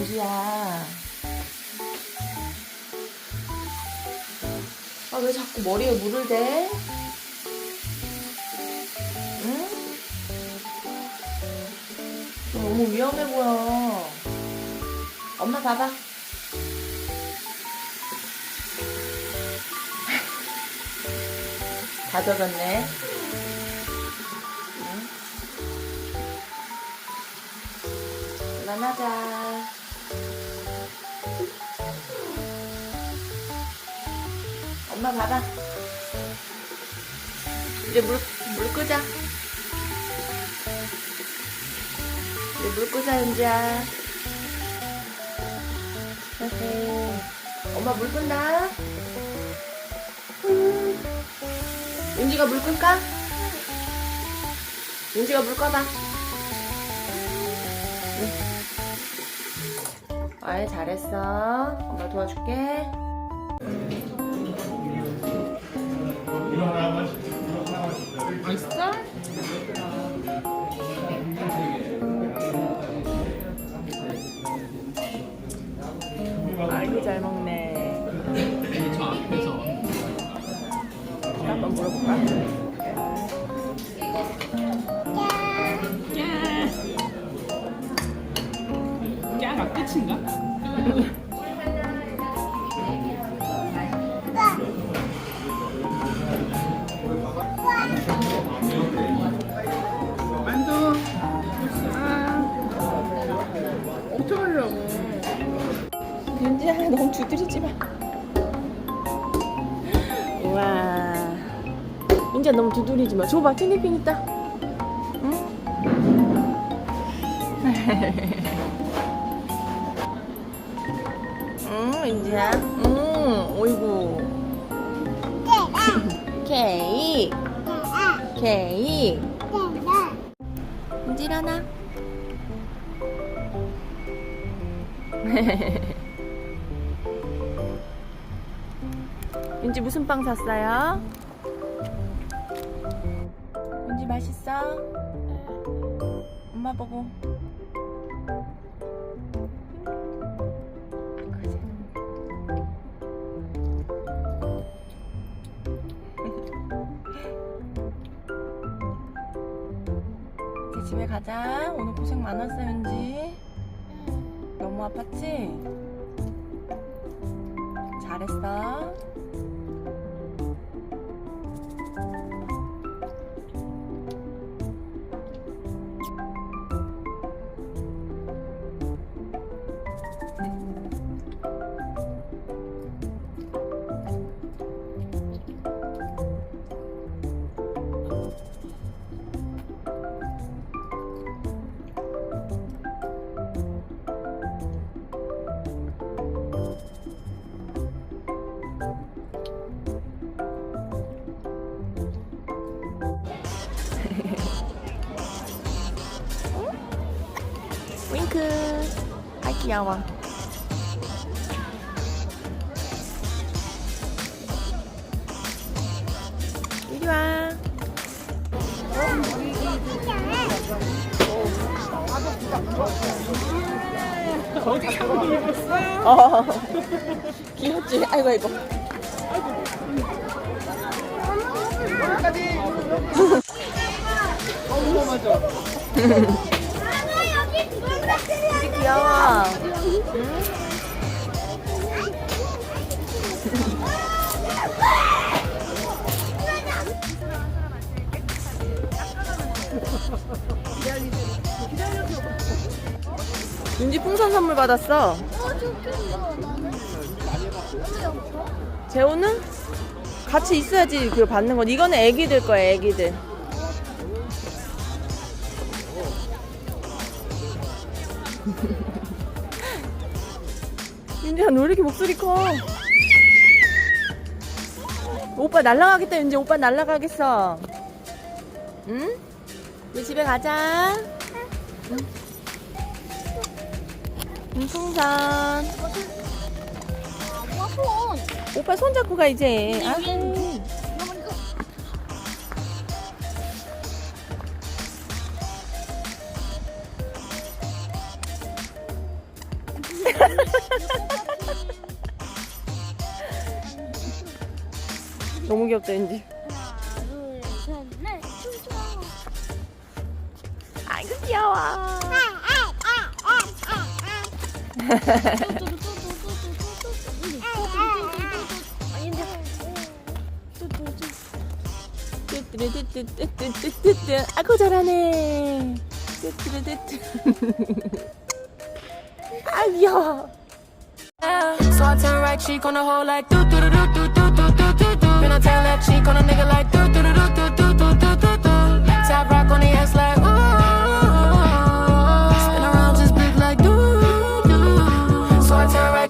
은지야. 아, 왜 자꾸 머리에 물을 대? 응? 너무 위험해 보여. 엄마 봐봐. 다 젖었네. 응? 그만하자. 엄마 봐봐. 이제 물, 물 끄자. 이제 물 끄자. 헤헤. 엄마 물 끈다. 음. 은지가 물 끌까? 은지가 물 꺼봐. 응. 아이, 잘했어. 엄마 도와줄게. 맛있어? 아이고, 잘 먹네. 한번 물어볼까? 깨가 끝인가? 만두 아 어떡하려고 윤지야 너무 두드리지 마. 우와. 윤지야 너무 두드리지 마. 줘봐 티니핑 있다. 응? 응 윤지야. 응. 어이구. 케이크. 케이크. 윤지 일어나. 윤지 무슨 빵 샀어요? 윤지 맛있어? 엄마 보고. 이제 집에 가자. 오늘 고생 많았어, 윤지. 너무 아팠지? 잘했어. 귀여워. 이리 와. 어. 귀엽지? 아이고 아이고. 어머 맞아 되게 귀여워. 윤지 풍선 선물 받았어. 재호는 같이 있어야지 그 받는 건. 이거는 애기들 거야, 애기들. 윤지야, 너왜 이렇게 목소리 커? 오빠 날라가겠다, 윤지. 오빠 날라가겠어. 응? 이제 집에 가자. 응. 응, 풍선. 오빠 손 잡고 가, 이제. 아유. 너무 귀엽다 왠지. 하나, 둘, 셋, 넷. 춤춰. 아이고 귀여워. 아닌데. 뚜뚜루뚜뚜뚜뚜뚜뚜. 아고 잘하네. 뚜뚜루뚜뚜. 아 귀여워. So I turn right cheek on the hole like do do do do do do do do do do. Then I turn left cheek on a nigga like do